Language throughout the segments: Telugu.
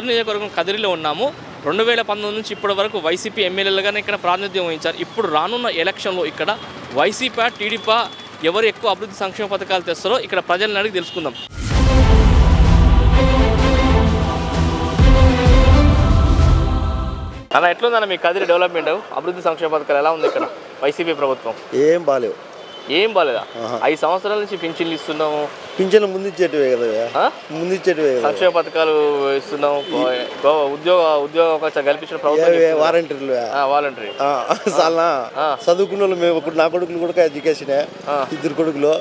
కదిరి నియోజకవర్గం కదిరిలో ఉన్నాము. రెండు వేల పంతొమ్మిది నుంచి ఇప్పటి వరకు వైసీపీ ఎమ్మెల్యేలుగానే ఇక్కడ ప్రాతినిధ్యం వహించారు. ఇప్పుడు రానున్న ఎలక్షన్లో ఇక్కడ వైసీపీ టీడీపీ ఎవరు ఎక్కువ అభివృద్ధి సంక్షేమ పథకాలు తెస్తారో ఇక్కడ ప్రజలను అడిగి తెలుసుకుందాం. అన్న ఎట్లుందన్న మీ కదిరి డెవలప్మెంట్? అభివృద్ధి సంక్షేమ పథకాలు ఎలా ఉంది ఇక్కడ? వైసీపీ ప్రభుత్వం. ఏం బాలేవు. ఏం బాలేదా? ఐదు సంవత్సరాల నుంచి పింఛన్లు ఇస్తున్నాము. పింఛన్ ముందు ఇచ్చేటివే కదా? ముందు ఇచ్చేటివే సంక్షేమ పథకాలు ఇస్తున్నాం గో- ఉద్యోగ ఉద్యోగ అవకాశాలు కల్పించిన ప్రభుత్వం వారంటీలు వాలంటరీ చాలా చదువుకున్న వాళ్ళు మేము ఒకటి నా కొడుకులు కూడా ఎడ్యుకేషన్. ఇద్దరు కొడుకులు.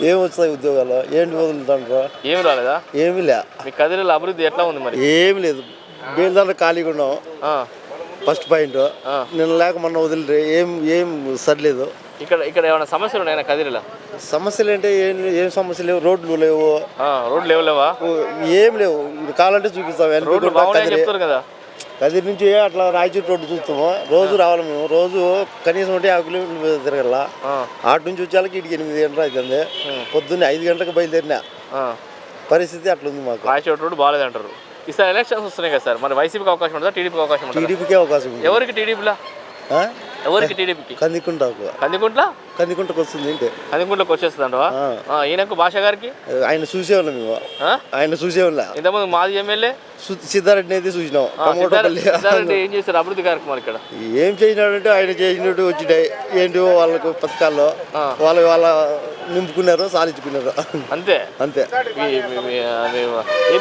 ఏం వస్తాయి ఉద్యోగాలు? ఏంటి వదులుతాండ్రు ఏం రాలేదా? ఏమీ లే. మీ అభివృద్ధి ఎట్లా ఉంది మరి? ఏమి లేదు. బేల్దాంట్లో ఖాళీగా ఉన్నాం. First point. నిన్న లేక మొన్న వదిలిరే ఏం ఏం సరిలేదు. ఇక్కడ ఇక్కడ ఏమైనా సమస్యలు ఉన్నాయా కదిరిలో? సమస్యలు అంటే ఏం ఏం సమస్యలు లేవు? రోడ్లు లేవు. రోడ్లు లేవు లేవా? ఏం లేవు. కావాలంటే చూపిస్తాం. కదా. కదిరి నుంచి అట్లా రాయచూరు రోడ్డు చూస్తాము. రోజు రావాలి మేము. రోజు కనీసం ఒకటి యాభై కిలోమీటర్లు తిరగల ఆటు నుంచి వచ్చేళ్ళకి ఇటుకి ఎనిమిది గంటలు అవుతుంది. పొద్దున్నే ఐదు గంటలకు బయలుదేరిన. పరిస్థితి అట్లుంది మాకు. రాయచోటి రోడ్డు బాగాలేదంటారు ఈసారి ఎలక్షన్స్ వస్తున్నాయి కదా సార్. మరి వైసీపీకి అవకాశం ఉంటుందా? టీడీపీకి అవకాశం టీడీపీకే అవకాశం ఎవరికి టీడీపీలా? ఎవరికి టీడీపీకి? కందికుంటకు. కందికుంట్ల? కందికుంటకు వస్తుంది ఏంటి? కందికుంట్లోకి వచ్చేస్తుందంటవా ఆ. ఈయనకు భాష గారికి? ఆయన చూసేవాళ్ళం మేము? ఆయన చూసేవాళ్ళ ఇంతకుముందు మాజీ ఎమ్మెల్యే? సిద్ధారెడ్డిని అయితే చూసినాం. సిద్ధారెడ్డి ఏం చేశారు అభివృద్ధి కార్యక్రమాలు ఇక్కడ? ఏం చేసినాడంటే ఆయన చేసినట్టు వచ్చినాయి. ఏంటి వాళ్ళకు పథకాల్లో? వాళ్ళ వాళ్ళ నింపుకున్నారు సాధించుకున్నారు. అంతే? అంతే. ఏం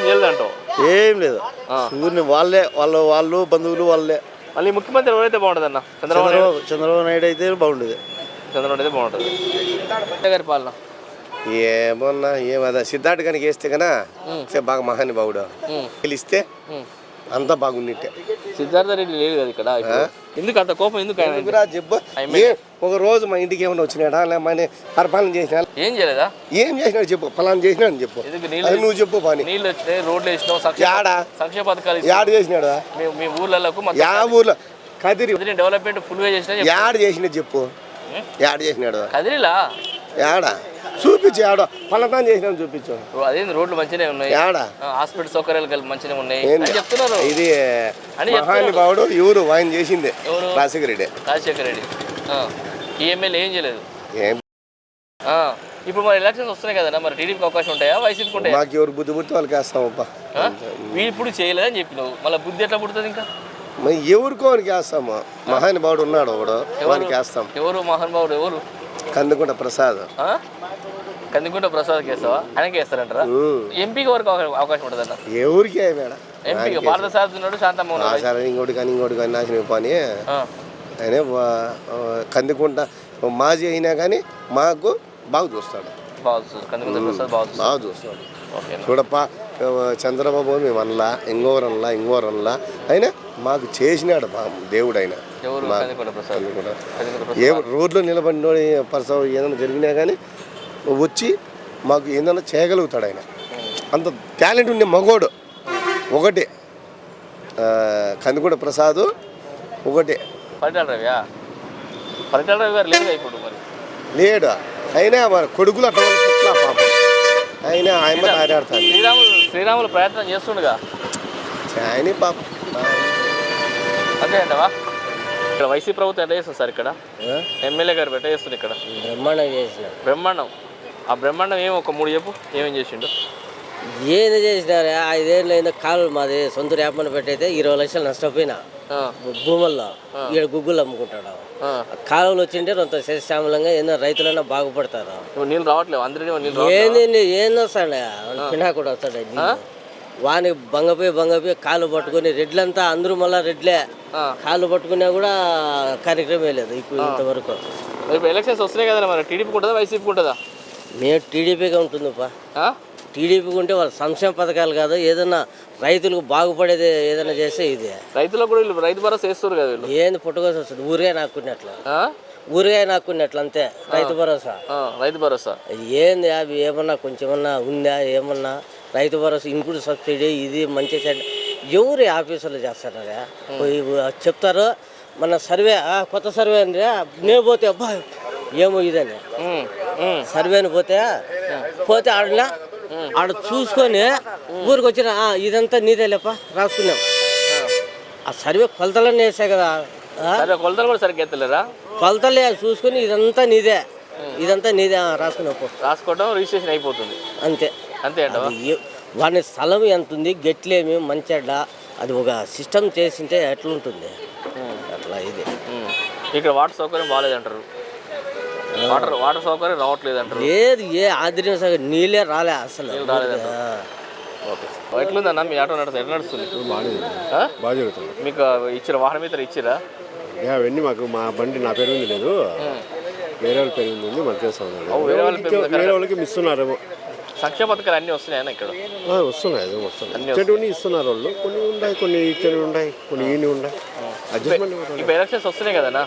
చేయలేదు అంటావు ఏం లేదు. ఊరిని వాళ్ళే వాళ్ళ వాళ్ళు బంధువులు వాళ్ళే. మళ్ళీ ముఖ్యమంత్రి ఎవరైతే బాగుంటుంది అన్న చంద్రబాబు నాయుడు. చంద్రబాబు చంద్రబాబు నాయుడు అయితే బాగుండేది. చంద్రబాబు అయితే బాగుంటుంది. గారి పాలన? ఏమన్నా ఏమదా? సిద్ధార్థ కనుక వేస్తే కన్నా సే బాగా మహానుభావుడు. గెలిస్తే ఉమ్. అంతా బాగున్నట్టే. సిద్ధార్థ రెడ్డి లేదు కదా ఇక్కడ. ఎందుకు అంత కోపం? ఎందుకు ఆయన ఏ ఒక రోజు మా ఇంటికి ఏమైనా వచ్చినాడా? లేకపోతే పరిపాలన చేసినా? ఏం చేయలేదా? ఏం చేసినాడు చెప్పు ఫలానా చేసినాడు అని చెప్పు. నువ్వు చెప్పు పని. నీళ్ళు వచ్చినాయి రోడ్లు వేసినాం సంక్షేమ యాడా? సంక్షేమ పథకాలు. యాడ చేసినాడు? మీ ఊర్లకు మొత్తం యా ఊర్లో కదిరి. డెవలప్మెంట్ ఫుల్గా చేసినా చెప్పు. యాడ చేసినాడు చెప్పు. యాడ చేసినాడు. కదిరిలా? యాడ? చూపించు యాడ ఫలతాన్ని చేసినాడు చూపించు. అదేంది రోడ్లు మంచిగానే ఉన్నాయి. యాడ ఆ, హాస్పిటల్ సౌకర్యాలు కలిపి మంచిగానే ఉన్నాయి. చెప్తున్నారు. ఇది అని మహానుభావుడు ఎవరు ఆయన చేసింది? రాజశేఖర రెడ్డి. రాజశేఖర రెడ్డి. ఈ ఎమ్మెల్యే ఏం చేయలేదు. ఇప్పుడు మరి ఎలక్షన్స్ వస్తున్నాయి కదా మరి టీడీపీకి అవకాశం ఉంటాయా? వైసీపీకి ఉంటాయా? మాకు ఎవరు బుద్ధి పుట్టి వాళ్ళకి వేస్తామప్పా ఆ? వీడు ఇప్పుడు చేయలేదని చెప్పినావు. మళ్ళీ బుద్ధి ఎట్లా పుడుతుంది ఇంకా? మరి ఎవరికో వానికి వేస్తాము. మహానుభావుడు ఉన్నాడు ఒకడు వానికి వేస్తాం. ఎవరు? మహానుభావుడు ఎవరు? కందుకుంట ప్రసాద్. ఆ? కందికుంట ప్రసాద్కి వేస్తావా ఆయనకి వేస్తారంటారా. ఎంపీకి వరకు అవకా- అవకాశం ఉంటుందన్న ఎవరికి మేడ? ఎంపీకి భారత సారథి ఉన్నాడు శాంతమ్మ సరే ఇంకోటి కానీ ఇంకోటి కానీ నాశనం పని. ఆయన కందుకుంట మాజీ అయినా కానీ మాకు బాగా చూస్తాడు. బాగా ప్రసాద్ చూస్తాడు. చూడప్ప చంద్రబాబు మేము అనలా ఇంగోరన్లా ఇంగోరన్లా అయినా మాకు చేసినాడు దేవుడు ఆయన. ఎవరు? ఏ రోడ్లో నిలబడినోడు పరిసర ఏదైనా జరిగినా కానీ వచ్చి మాకు ఏదైనా చేయగలుగుతాడు ఆయన. అంత టాలెంట్ ఉండే మగోడు. ఒకటి. ఆ, కందుకూడ ప్రసాద్ ఒకటి. పరిటాల రవియా పరిటాల రవి గారు లేదు ఇప్పుడు మరి? లేడు? అయినా మన కొడుకులు అట్లా పాపం. అయినా ఆయన ఆడాడుతాడు శ్రీరాములు శ్రీరాములు ప్రయత్నం చేస్తుండగా. ఆయన పాపం. అంతే అంటవా? ఇక్కడ వైసీపీ ప్రభుత్వం ఎట్లా చేస్తుంది సార్ ఇక్కడ? ఎమ్మెల్యే గారు ఎట్లా చేస్తుంది ఇక్కడ? బ్రహ్మాండంగా చేసిన బ్రహ్మాండం. ఆ బ్రహ్మాండం ఏమో ఒక మూడు చెప్పు ఏమేం చేసిండు? ఏంది చేసినారు? ఐదేళ్ళు అయిందో కాలు మాది సొంత రేపని పెట్టయితే ఇరవై లక్షలు నష్టపోయినా. భూముల్లో ఈడ గుగ్గులు అమ్ముకుంటాడు. కాలువలు వచ్చింటే కొంత శశామలంగా ఏందో రైతులైనా బాగుపడతారు. నీళ్ళు రావట్లేవు అందరినీ ఏంది ఏంది వస్తాడు పినా కూడా వస్తాడు. వాని బంగపోయి బంగపోయి కాలు పట్టుకొని రెడ్లంతా అందరూ మళ్ళా రెడ్లే. కాలు పట్టుకున్నా కూడా కార్యక్రమం లేదు ఇప్పుడు ఇంతవరకు. ఇప్పుడు ఎలక్షన్స్ వస్తున్నాయి కదా మరి. టీడీపీకి ఉంటుందా వైసీపీకి ఉంటుందా మేము టీడీపీగా ఉంటుందిపా? టీడీపీకి ఉంటే వాళ్ళ సంక్షేమ పథకాలు కాదు ఏదైనా రైతులకు బాగుపడేది ఏదైనా చేస్తే ఇది. రైతులకు కూడా వీళ్ళు రైతు భరోసా వేస్తారు కదా వీళ్ళు. ఏంది పుట్టుకోసం వస్తుంది? ఊరిగా నాకున్నట్లు? ఊరిగా నాకున్నట్లు అంతే. రైతు భరోసా. రైతు భరోసా. ఏంది అవి? ఏమన్నా కొంచెమన్నా ఉందా? ఏమన్నా? రైతు భరోసా ఇన్పుట్ సబ్సిడీ ఇది మంచి చెడ్డ. ఎవరు ఆఫీసులో చేస్తున్నారా పోయి చెప్తారు మన సర్వే కొత్త సర్వే అండి నేను పోతే అబ్బా ఏమో ఇదని. సర్వేని పోతే పోతే ఆడ ఆడ చూసుకొని ఊరికి వచ్చిన "ఆ, ఇదంతా నీదే లేప రాసుకున్నాం. ఆ. సర్వే కొలతలన్నీ వేసాయి కదా కొలతలు కూడా సరిగ్గా ఎత్తలేరా? కొలతలే చూసుకుని ఇదంతా నీదే. ఇదంతా నీదే పో. రాసుకోవడం రిజిస్ట్రేషన్ అయిపోతుంది. అంతే. అంతే అంటవా? అది ఏ- వాని స్థలం ఎంత ఉంది గట్లేమి మంచెడ్డ అది ఒక సిస్టమ్ చేసింటే ఎట్లుంటుంది? అట్లా ఇది. ఉమ్. ఇక్కడ వాటర్ సౌకర్యం బాగాలేదంటారు. వాటర్ వాటర్ సౌకర్యం రావట్లేదు అంటారు లేదు ఏ ఆదిరిన సగం నీళ్ళే రాలే అసలు. నీళ్ళు రాలేదంట. ఆ. ఓకే. ఎట్లుందన్న మీ ఆటో నడుస్తుంది ఎట్లా నడుస్తుంది? ఆ? బాగా జరుగుతుంది. మీకు ఇచ్చిన వాహనం మీద ఇచ్చిరా? ఏ, అవన్నీ మాకు మా బండి నా పేరు ఉంది లేదు. వేరే వాళ్ళ పేరు ఉంది మనకు వేరే వాళ్ళ పేరు ఉంది వేరే వాళ్ళకి ఇస్తున్నారేమో సంక్షేమ పథకాలు అన్నీ వస్తున్నాయన్న ఇక్కడ? వస్తున్నాయి అదే వస్తున్నాయి. ఇచ్చేటివన్నీ ఇస్తున్నారు వాళ్ళు. కొన్ని ఉన్నాయి కొన్ని ఇచ్చేవి ఉన్నాయి కొన్ని ఈని ఉన్నాయి. ఇప్పుడు ఎలక్షన్స్ వస్తున్నాయి కదన్నా?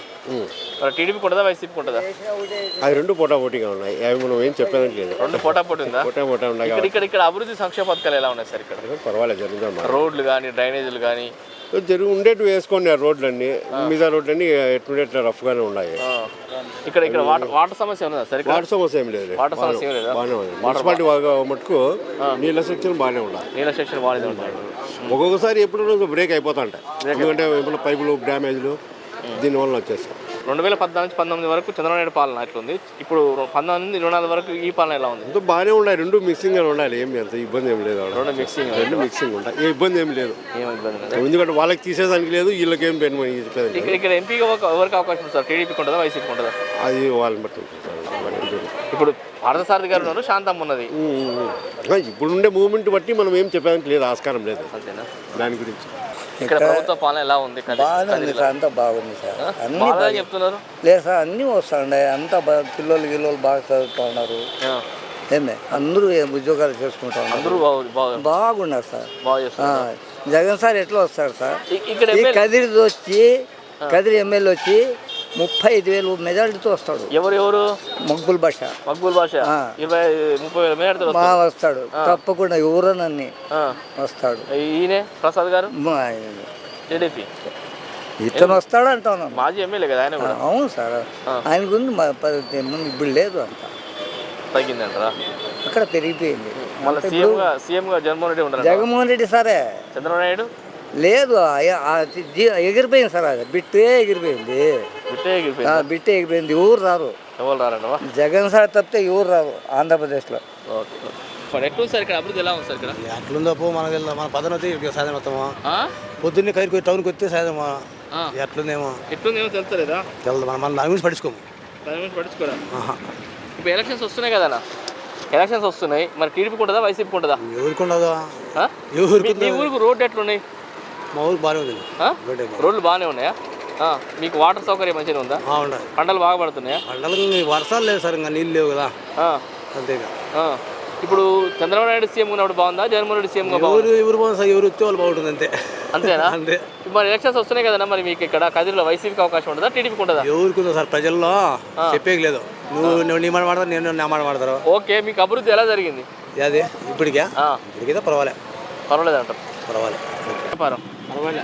మరి టీడీపీ ఉంటుందా వైసీపీ ఉంటుందా అవి రెండు పోటా పోటీగా ఉన్నాయి. అవి మనం ఏం చెప్పేదానికి లేదు. రెండు పోటా పోటీ ఉందా? పోటా పోటా ఉన్నాయి ఇక్కడ ఇక్కడ అభివృద్ధి సంక్షేమ పథకాలు ఎలా ఉన్నాయి సార్ ఇక్కడ? పర్వాలేదు జరుగుతాం రోడ్లు కానీ డ్రైనేజీలు కానీ జరుగు ఉండేటివి వేసుకోండి ఆ రోడ్లన్నీ మిగతా రోడ్లన్నీ ఎట్లుండే ఎట్లా రఫ్గానే ఉన్నాయి. ఇక్కడ ఇక్కడ వాటర్ వాటర్ సమస్య ఉన్నదా సార్ ఇక్కడ వాటర్ సమస్య ఏం లేదు. వాటర్ సమస్య ఏం లేదా? బాగానే ఉంది. మున్సిపాలిటీ బాగా మటుకు నీళ్ళ సెక్షన్ బాగానే ఉండాలి. నీళ్ళ సెక్షన్ ఉంటాయి ఒక్కొక్కసారి ఎప్పుడు బ్రేక్ అయిపోతుంటాయి ఎందుకంటే ఇప్పుడు పైపులు డ్యామేజ్లు దీనివల్ల వచ్చేస్తాయి. రెండు వేల పద్నాలుగు నుంచి పంతొమ్మిది వరకు చంద్రబాబు నాయుడు పాలన ఎట్లుంది? ఇప్పుడు పంతొమ్మిది నుంచి ఇరవై నాలుగు వరకు ఈ పాలన ఎలా ఉంది? అంతా బాగానే ఉన్నాయి. రెండు మిక్సింగ్గా ఉండాలి. ఏం అంత ఇబ్బంది ఏం లేదు. రెండు మిక్సింగ్ రెండు మిక్సింగ్ ఉంటాయి. ఏ ఇబ్బంది ఏం లేదు. ఏం ఇబ్బంది లేదు. ఎందుకంటే వాళ్ళకి తీసేదానికి లేదు వీళ్ళకి ఏం పెన్ ఇక్కడ ఇక్కడ ఎంపీగా ఎవరికి అవకాశం ఉంది సార్? టీడీపీకి ఉంటుందా? వైసీపీకి ఉంటుందా? అది వాళ్ళని బట్టి. ఇప్పుడు పార్థసారథి గారు ఉన్నారు శాంతమ్మ ఉన్నది. ఇప్పుడు ఉండే మూమెంట్ బట్టి మనం ఏం చెప్పడానికి లేదు ఆస్కారం లేదు. దాని గురించి. ఇక్కడ ప్రభుత్వ పాలన ఎలా ఉంది? కది- బాగానే ఉంది కదిరిలో? సార్ అంతా బాగుంది సార్. అన్ని బాగా చెప్తున్నారు? లేదు సార్ అన్నీ వస్తాండే అంతా బా- పిల్లలు గిల్లలు బాగా చదువుతూ ఉన్నారు ఆ. ఏమే అందరూ ఏం ఉద్యోగాలు చేసుకుంటా ఉన్నారు. అందరూ బాగు బాగు బాగున్నారు సార్. బాగా ఆ, చేస్తున్నారు జగన్ సార్ ఎట్లా వస్తాడు సార్? ఇ- ఇక్కడ ఈ ఎమ్మెల్యే కదిరి వచ్చి కదిరి ఎమ్మెల్యే వచ్చి ముప్పై ఐదు వేలు మెజారిటీతో వస్తాడు. ఎవరు ఎవరు మక్బుల్ భాష. మక్బూల్ భాష. ఇరవై ముప్పై వేల మా వస్తాడు. తప్పకుండా ఎవరనని వస్తాడు. ఈయనే? ప్రసాద్ గారు? టీడీపీ ఇతను వస్తాడు అంటాను. మాజీ ఎమ్మెల్యే కదా ఆయన కూడా. అవును సార్. ఆయన గురించి మా ప- ముందు ఇప్పుడు లేదు అంత తగ్గిందంటారా? అక్కడ పెరిగిపోయింది. మళ్ళీ సీఎం గా సీఎం గా జగన్మోహన్ రెడ్డి ఉంటారు జగన్మోహన్ రెడ్డి సరే. చంద్రబాబు నాయుడు? లేదు ఎగిరిపోయింది సార్ అది. బిట్టే ఎగిరిపోయింది. బిట్టే ఆ, ఎగిరిపోయింది బిట్టే ఎగిరిపోయింది ఎవరు రారు? ఎవరు రారంటవా జగన్ సార్ తప్పితే ఎవరు రారు ఆంధ్రప్రదేశ్లో? ఓకే. మరి ఎట్లుంది సార్ ఇక్కడ? అభివృద్ధి ఎలా ఉంది సార్ ఇక్కడ? ఎట్లుందో పో మనకి వెళ్దాం మన పదన సాయంత్రం వస్తామా ఆ? పొద్దున్నే కైరికి టౌన్కి వస్తే సాయంత్రం ఆ. ఎట్లుందేమో? ఎట్లుంది ఏమో తెలుస్తలేదా? తెలదు మన మన దాని గురించి పట్టించుకోము. దాని గురించి. ఇప్పుడు ఎలక్షన్స్ వస్తున్నాయి కదా ఎలక్షన్స్ వస్తున్నాయి. మరి టీడీపీకి ఉంటుందా? వైసీపీకి ఉంటుందా? ఎవరికి ఉండదు? ఆ? ఎవరికి ఊరికి రోడ్డు ఎట్లున్నాయి? మా ఊరికి బాగానే ఉంది. రోడ్లు బాగానే ఉన్నాయా? మీకు వాటర్ సౌకర్యం మంచిగా ఉందా? ఆ, ఉండాలి. పంటలు బాగా పడుతున్నాయా? పంటలకు ఇంక వర్షాలు లేవు సార్ ఇంకా నీళ్ళు లేవు కదా. అంతేగా. ఇప్పుడు చంద్రబాబు నాయుడు సీఎం ఉన్నప్పుడు బాగుందా? జగన్మోహన్ రెడ్డి బాగుందా? ఎవరు ఎవరు బాగుంది సార్ ఎవరు వస్తే వాళ్ళు బాగుంటుంది అంతే. అంతేనా? అంతే. మరి ఎలక్షన్స్ వస్తున్నాయి కదన్నా మరి మీకు ఇక్కడ కదిరిలో వైసీపీకి అవకాశం ఉంటుందా? టీడీపీకి ఉంటుందా? ఎవరికి ఉందో సార్ ప్రజల్లో చెప్పేకి లేదు. నువ్వు నువ్వు నీ మాట మాడతావు నేను నా మాట మాడతారు ఓకే మీకు అభివృద్ధి ఎలా జరిగింది? అది ఇప్పటికే? ఇప్పటికైతే పర్వాలే. పర్వాలేదు అంటారు. పర్వాలే. వ్యాపారం. బాగానే?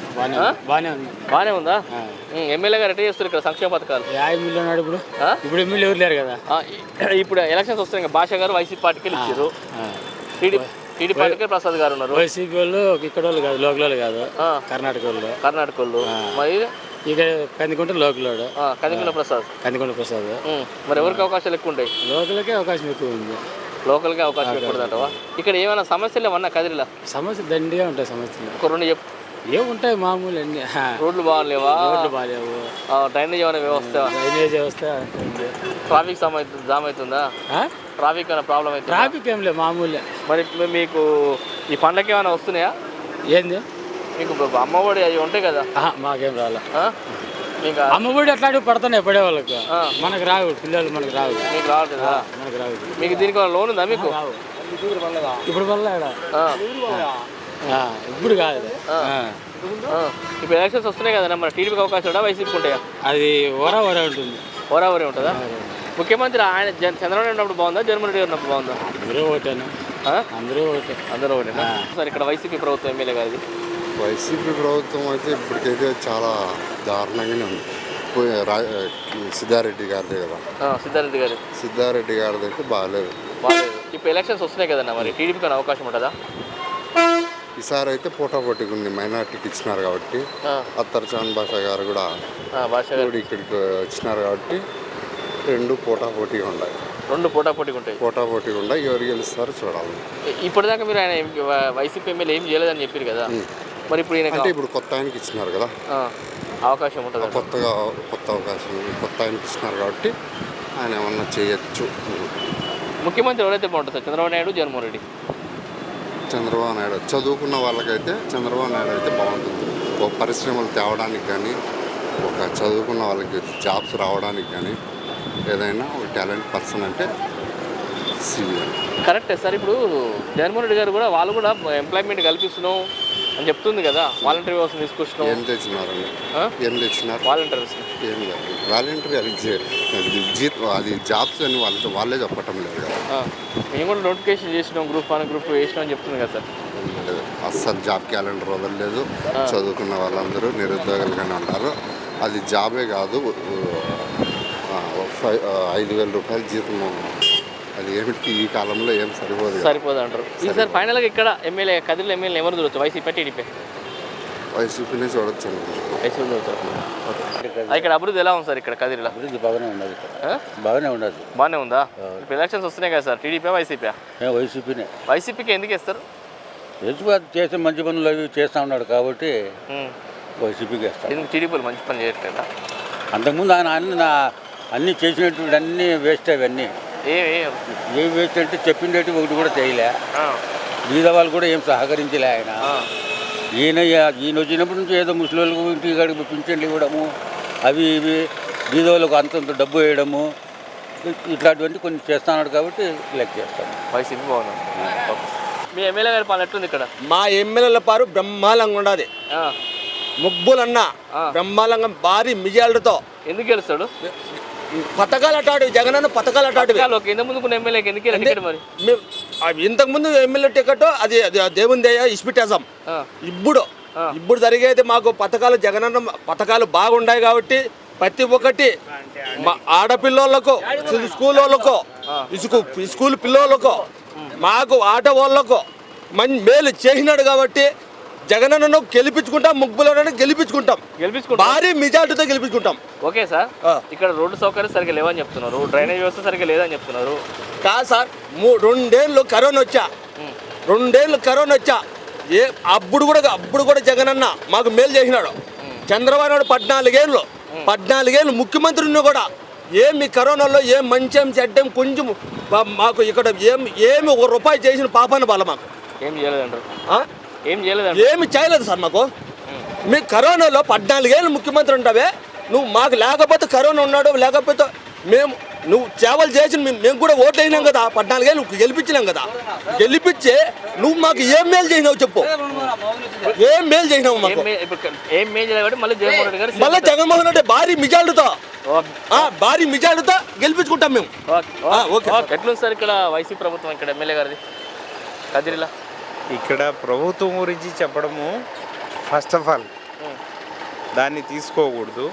బాగానే ఉంది ఎమ్మెల్యే గారు ఎట్లా చేస్తారు ఇక్కడ సంక్షేమ పథకాలు? ఎమ్మెల్యే ఇప్పుడు? ఇప్పుడు ఎమ్మెల్యే ఎవరు లేరు కదా. ఇప్పుడు ఎలక్షన్స్ వస్తున్నాయి కదా, భాష గారు వైసీపీ పార్టీకి ఇచ్చారు టీడీపీ పార్టీకి ప్రసాద్ గారు ఉన్నారు. వైసీపీ వాళ్ళు ఇక్కడ వాళ్ళు కాదు లోకల్ వాళ్ళు కాదు కర్ణాటక వాళ్ళు. కర్ణాటక వాళ్ళు. మరి? ఇక్కడ కందికుంట లోకల్ వాడు. ఆ, కదిమిల ప్రసాద్. కందికుంట ప్రసాద్. మరి ఎవరికి అవకాశాలు ఎక్కువ ఉంటాయి? లోకల్కే అవకాశం ఎక్కువ ఉంది. లోకల్గా అవకాశం ఎక్కువ ఇక్కడ ఏమైనా సమస్యలు ఏమన్నా కదిరిలా సమస్య దండిగా ఉంటాయి సమస్యలు. ఒక రెండు చెప్పు. ఏముంటాయి మామూలు అన్ని. రోడ్లు బాగాలేవా? రోడ్లు బాగాలేవు. డ్రైనేజ్ ఏమైనా వ్యవస్థ? డ్రైనేజ్ వ్యవస్థ. ట్రాఫిక్ జామ్ అవుతుందా? ట్రాఫిక్ అనే ప్రాబ్లం అవుతుందా? ట్రాఫిక్ ఏం లేదు మామూలే. మరి ఇప్పుడు మీకు ఈ పండ్లకి ఏమైనా వస్తున్నాయా? ఏంది? మీకు అమ్మఒడి అవి ఉంటాయి కదా? మాకేం రాలే? మీకు అమ్మఒడి అట్లాంటివి పడుతున్నాయి పడే వాళ్ళకు. మనకు రావు పిల్లలు మనకు రావు. మీకు రావట్లేదా? మనకు రావు. మీకు దీనికి ఏమైనా లోన్ ఉందా మీకు? ఇప్పుడు వల్ల ఇప్పుడు కాదు. ఇప్పుడు ఎలక్షన్స్ వస్తున్నాయి కదా మరి టీడీపీకి అవకాశం ఉందా వైసీపీకి ఉంటాయా? అది వర వర ఉంటుంది. ఓరావరి ఉంటుందా? ముఖ్యమంత్రి ఆయన జన్ చంద్రబాబు ఉన్నప్పుడు బాగుందా జగన్మోహన్ రెడ్డి గారు ఉన్నప్పుడు బాగుందా? అందరూ ఆ? అందరూ ఒకటే అందరూ ఒకటేనా సార్ ఇక్కడ వైసీపీ ప్రభుత్వం ఎమ్మెల్యే గారిది? వైసీపీ ప్రభుత్వం అయితే ఇప్పటికైతే చాలా దారుణంగానే ఉంది. సిద్ధారెడ్డి గారిదే కదా. ఆ, సిద్ధారెడ్డి గారు సిద్ధారెడ్డి గారిది అయితే బాగాలేదు. బాగాలేదు. ఇప్పుడు ఎలక్షన్స్ వస్తున్నాయి కదన్నా మరి టీడీపీకి అవకాశం ఉంటుందా? ఈసారి అయితే పోటాపోటీగా ఉంది మైనార్టీకి ఇచ్చినారు కాబట్టి అత్తర్ చాంద్ భాష గారు కూడా ఇప్పుడు ఇక్కడికి వచ్చినారు కాబట్టి రెండు పోటాపోటీగా ఉన్నాయి రెండు పోటా పోటీగా ఉంటాయి పోటాపోటీగా ఉన్నాయి ఎవరు గెలుస్తారో చూడాలి. ఇప్పటిదాకా మీరు ఆయన వైసీపీ ఎమ్మెల్యే ఏం చేయలేదని చెప్పారు కదా? మరి ఇప్పుడు అంటే ఇప్పుడు కొత్త ఆయనకి ఇచ్చినారు కదా? అవకాశం ఉంటుంది? కొత్తగా కొత్త అవకాశం కొత్త ఆయనకి ఇచ్చినారు కాబట్టి ఆయన ఏమన్నా చేయొచ్చు. ముఖ్యమంత్రి ఎవరైతే బాగుంటుంది చంద్రబాబు నాయుడు జగన్మోహన్ రెడ్డి. చంద్రబాబు నాయుడు. చదువుకున్న వాళ్ళకైతే చంద్రబాబు నాయుడు అయితే బాగుంటుంది. ఒక పరిశ్రమలు తేవడానికి కానీ ఒక చదువుకున్న వాళ్ళకి జాబ్స్ రావడానికి కానీ ఏదైనా ఒక టాలెంట్ పర్సన్ అంటే కరెక్టే సార్ ఇప్పుడు జగన్మోహన్ రెడ్డి గారు కూడా వాళ్ళు కూడా ఎంప్లాయ్మెంట్ కల్పిస్తున్నాం అని చెప్తుంది కదా వాలంటరీ వ్యవస్థ తీసుకొచ్చినాం. ఏం తెచ్చినారండి ఆ? ఏం తెచ్చినారు? వాలంటీర్స్ ఏం లేదు వాలంటరీ అది జీ- అది జీత్ అది జాబ్స్ అని వాళ్ళు వాళ్ళే చెప్పటం లేదు కదా. మేము కూడా నోటిఫికేషన్ చేసినాం గ్రూప్ వన్ గ్రూప్ టూ వేసినాం అని చెప్తుంది కదా సార్. ఏం లేదు. అస్సలు జాబ్ క్యాలెండర్ వదలలేదు. చదువుకున్న వాళ్ళందరూ నిరుద్యోగులుగానే ఉన్నారు. అది జాబే కాదు. ఫైవ్ ఐదు వేల రూపాయల జీతం అది ఏమిటికి ఈ కాలంలో ఏం సరిపోదు. సరిపోదు అంటారు. ఈసారి ఫైనల్గా ఇక్కడ ఎమ్మెల్యే కదిరిలో ఎమ్మెల్యే ఎవరు చూడొచ్చు? వైసీపీ టీడీపీ వైసీపీనే చూడొచ్చు వైసీపీ చూడొచ్చు. ఇక్కడ అభివృద్ధి ఎలా ఉంది సార్ ఇక్కడ కదిరిలో? అభివృద్ధి బాగానే ఆ? బాగానే ఉన్నది. బాగానే ఉందా? ఇప్పుడు ఎలక్షన్స్ వస్తున్నాయి కదా సార్. టీడీపీ వైసీపీ వైసీపీనే వైసీపీకి ఎందుకు ఇస్తారు ఎందుకు చేసే మంచి పనులు అవి చేస్తూ ఉన్నాడు కాబట్టి. వైసీపీకి వేస్తాడు. ఎందుకు టీడీపీలు మంచి పని చేయట్లేదా? అంతకుముందు ఆయన అన్ని నా అన్నీ చేసినటువంటి అన్నీ వేస్ట్ అవన్నీ ఏ అంటే చెప్పిండేటి ఒకటి కూడా చేయలే. బీద వాళ్ళు కూడా ఏం సహకరించలే ఆయన. ఈయన ఈయన వచ్చినప్పటి నుంచి ఏదో ముసలి ఇంటికి కాడికి పింఛన్లు ఇవ్వడము అవి ఇవి బీద వాళ్ళకు అంతంత డబ్బు వేయడము ఇట్లాంటివన్నీ కొన్ని చేస్తున్నాడు కాబట్టి లెక్క చేస్తాను. మీ ఎమ్మెల్యే గారి పాలన ఎట్లుంది ఇక్కడ? మా ఎమ్మెల్యేల పారు బ్రహ్మాండంగా ఉన్నది ఆ, ముగ్గులన్న బ్రహ్మాండంగా భారీ మిజాలతో ఎందుకు గెలుస్తాడు? పథకాలు అటాడు జగనన్న పథకాలు అటాడు ఎమ్మెల్యేకి ఎందుకు టికెట్ మరి? మేము ఆ ఇంతకుముందు ఎమ్మెల్యే టికెట్ అది దేవుని దయ ఇస్పిటేజం ఇప్పుడు ఇప్పుడు జరిగేది మాకు పథకాలు జగనన్న పథకాలు బాగున్నాయి కాబట్టి ప్రతి ఒక్కటి మా ఆడపిల్లోళ్ళకు స్కూల్ వాళ్ళకు ఇసుకు స్కూల్ పిల్లోళ్ళకు మాకు ఆటో వాళ్ళకు మంచి మేలు చేసినాడు కాబట్టి జగనన్నను గెలిపించుకుంటాం ముగ్గులను గెలిపించుకుంటాం. గెలిపించుకుంటా. భారీ మెజార్టీతో గెలిపించుకుంటాం. Okay sir. ఇక్కడ రోడ్డు సౌకర్యం సరిగ్గా లేవని చెప్తున్నారు. డ్రైనేజ్ వ్యవస్థ సరిగ్గా లేదని చెప్తున్నారు. కాదు సార్ మూ రెండేళ్ళు కరోనా వచ్చా. రెండేళ్ళు కరోనా వచ్చా. ఏ అప్పుడు కూడా అప్పుడు కూడా జగనన్న మాకు మేలు చేసినాడు. చంద్రబాబు నాయుడు పద్నాలుగేళ్ళు పద్నాలుగేళ్ళు ముఖ్యమంత్రి ఉన్నా కూడా ఏమి కరోనాలో ఏం మంచి చెడ్డం కొంచెం మాకు ఇక్కడ ఏం ఏమి ఒక రూపాయి చేసిన పాపాన బాల మాకు. ఏం చేయలేదంటారు? ఏం చేయలేదంటారు ఏమి చేయలేదు సార్ మాకు. మీ కరోనాలో పద్నాలుగేళ్ళు ముఖ్యమంత్రి ఉంటావే నువ్వు మాకు లేకపోతే కరోనా ఉన్నాడు లేకపోతే మేము నువ్వు సేవలు చేసిన మేము కూడా ఓట్లు అయినాం కదా పద్నాలుగేళ్ళు నువ్వు గెలిపించినాం కదా. గెలిపించి నువ్వు మాకు ఏం మేలు చేసినావు చెప్పు. ఏం మేలు చేసినావు మాకు. ఏం చేయలేదు మళ్ళీ జగన్మోహన్ రెడ్డి భారీ. ఆ, భారీ మెజార్టీతో గెలిపించుకుంటాం మేము. ఓకే. ఎట్లుంది సార్ ఇక్కడ వైసీపీ ప్రభుత్వం ఇక్కడ ఎమ్మెల్యే గారిది? కదిరిలా? ఇక్కడ ప్రభుత్వం గురించి చెప్పడము ఫస్ట్ ఆఫ్ ఆల్ దాన్ని తీసుకోకూడదు.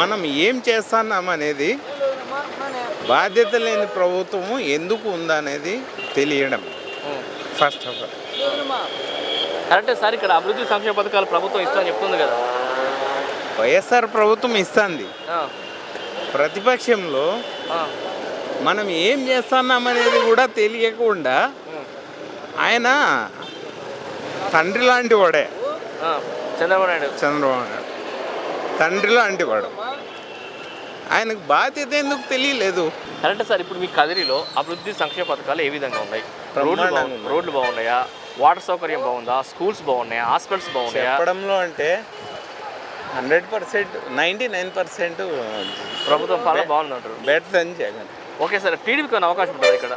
మనం ఏం చేస్తున్నాం అనేది బాధ్యత లేని ప్రభుత్వము ఎందుకు ఉందనేది తెలియడం. ఫస్ట్ ఆఫ్ ఆల్ కరెక్టే సార్ ఇక్కడ అభివృద్ధి సంక్షేమ పథకాలు ప్రభుత్వం ఇస్తామని చెప్తుంది కదా. వైఎస్ఆర్ ప్రభుత్వం ఇస్తుంది. ప్రతిపక్షంలో మనం ఏం చేస్తున్నాం అనేది కూడా తెలియకుండా ఆయన తండ్రి లాంటి వాడే. చంద్రబాబు నాయుడు. చంద్రబాబు నాయుడు. తండ్రి లాంటి వాడు. ఆయనకు బాధ్యత ఎందుకు తెలియలేదు? కరెక్టే సార్ ఇప్పుడు మీ కదిరిలో అభివృద్ధి సంక్షేమ పథకాలు ఏ విధంగా రోడ్లు ఉన్నాయి. రోడ్లు బాగున్నాయా? వాటర్ సౌకర్యం బాగుందా? స్కూల్స్ బాగున్నాయా? హాస్పిటల్స్ బాగున్నాయా? చెప్పడంలో అంటే hundred percent ninety nine percent ప్రభుత్వం పాలన బాగుందంటారు. బెటర్ అని జగన్. ఓకే సార్ టీడీపీకి ఏమైనా అవకాశం ఉంటుంది ఇక్కడ?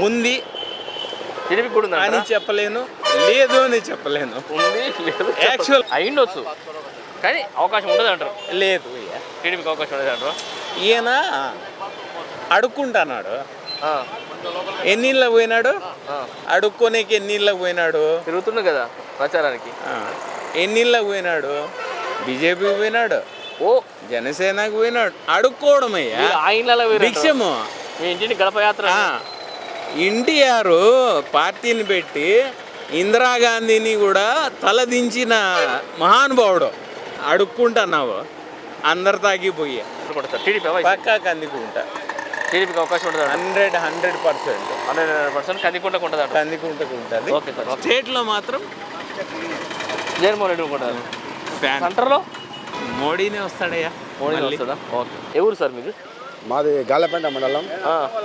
ఉంది. టీడీపీ కూడా అని ఉందా చెప్పలేను లేదు అని చెప్పలేను. ఉంది లేదు Actual- అయిండొచ్చు కానీ అవకాశం ఉండదు అంటారు లేదు టీడీపీకి అవకాశం ఉండదు అంటారు ఈయన అడుక్కుంటున్నాడు. ఎన్నిళ్ళకి పోయినాడు? అడుక్కోనేకి ఎన్నిళ్ళకి పోయినాడు? తిరుగుతుండు కదా ప్రచారానికి. ఆ, ఎన్నిళ్ళకి పోయినాడు? బీజేపీకి పోయినాడు? ఓ జనసేనకి పోయినాడు. అడుక్కోవడమయ్యా. మీరు ఆ ఇళ్ళలో వేరే భిక్షము. మీ ఇంటిని గడప యాత్ర ఆ, ఎన్టీఆర్ పార్టీని పెట్టి ఇందిరాగాంధీని కూడా తలదించిన మహానుభావుడు. అడుక్కుంటున్నావు. అందరు తాగిపోయి. పక్కాకి అందుకుంటా. టీడీపీకి అవకాశం ఉంటుంది? Hundred hundred percent. Hundred percent కందికుంటా ఉంటుంది? అందుకుంటూ ఉంటుంది. Okay sir. స్టేట్లో మాత్రం జగన్మోహన్ రెడ్డి ఉంటుంది సెంటర్లో? మోడీనే వస్తాడయ్యా. మోడీ ఓకే. ఎవరు సార్ మీది? మాది గాలపేట మండలం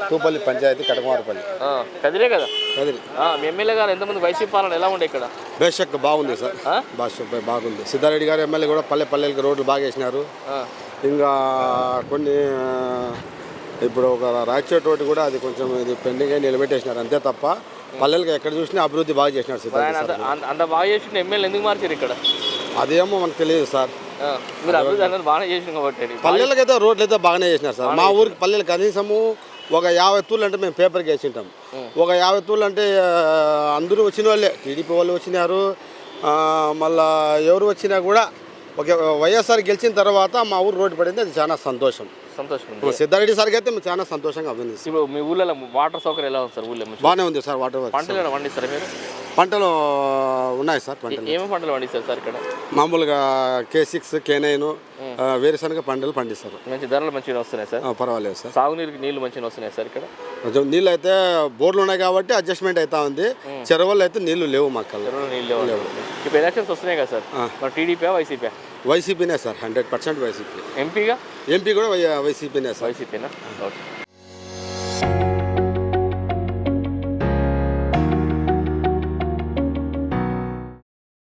తూపల్లి పంచాయతీ కటకుమారపల్లి. ఆ, కదిలే కదా? కదిరి. ఆ, మీ ఎమ్మెల్యే గారు ఎంతమంది వైసీపీ పాలన ఎలా ఉండే ఇక్కడ? బేషక్ బాగుంది సార్? భాష బాగుంది. సిద్ధారెడ్డి గారు ఎమ్మెల్యే కూడా పల్లె పల్లెలకి రోడ్లు బాగా వేసినారు. ఇంకా కొన్ని ఇప్పుడు ఒక రాయచోటి రోడ్డు కూడా అది కొంచెం ఇది పెండింగ్ అయి నిలబెట్టేసినారు. అంతే తప్ప పల్లెలకి ఎక్కడ చూసినా అభివృద్ధి బాగా చేసినారు మరి సిద్ధారెడ్డి అంత సార్. అంత- అంత బాగా చేసిన ఎమ్మెల్యే ఎందుకు మార్చారు ఇక్కడ? అదేమో మనకు తెలియదు సార్. మీరు అభివృద్ధి అనేది బాగానే చేసిన కాబట్టి పల్లెలకి అయితే రోడ్లు అయితే బాగానే చేసినారు సార్. మా ఊరికి పల్లెలు కనీసము ఒక యాభై తూర్లు అంటే మేము పేపర్కి వేసింటాం ఒక యాభై తూర్లు అంటే అందరూ వచ్చిన వాళ్ళే. టీడీపీ వాళ్ళు వచ్చినారు. మళ్ళా ఎవరు వచ్చినా కూడా ఒక వైఎస్ఆర్ గెలిచిన తర్వాత మా ఊరు రోడ్డు పడింది. అది చాలా సంతోషం. సంతోషం సిద్ధారెడ్డి సార్కి అయితే మేము చాలా సంతోషంగా అభినందిస్తాం. ఇప్పుడు మీ ఊళ్ళో వాటర్ సౌకర్యం ఎలా ఉంది సార్ ఊళ్ళో? బాగానే ఉంది సార్ వాటర్. పంటలు పండిస్తారా మీరు? పంటలు ఉన్నాయి సార్ పంటలు. ఏమేమి పంటలు పండిస్తారు సార్ ఇక్కడ? మామూలుగా కే సిక్స్ కే నైన్ వేరుశనగ పంటలు పండిస్తారు. మంచి ధరలు మంచిగా వస్తున్నాయి సార్? పర్వాలేదు సార్. సాగునీరుకి నీళ్ళు మంచిగా వస్తున్నాయి సార్ ఇక్కడ? కొంచెం నీళ్ళు అయితే బోర్లు ఉన్నాయి కాబట్టి అడ్జస్ట్మెంట్ అవుతా ఉంది. చెరువుల్లో అయితే నీళ్ళు లేవు మాకు చెరువులో నీళ్ళు లేవు. ఇప్పుడు ఎలక్షన్స్ వస్తున్నాయి కదా సార్? మరి టీడీపీ వైసీపీ వైసీపీనే సార్ హండ్రెడ్ పర్సెంట్ వైసీపీ ఎంపీగా ఎంపీ కూడా వైసీపీనే సార్. వైసీపీనా ఓకే.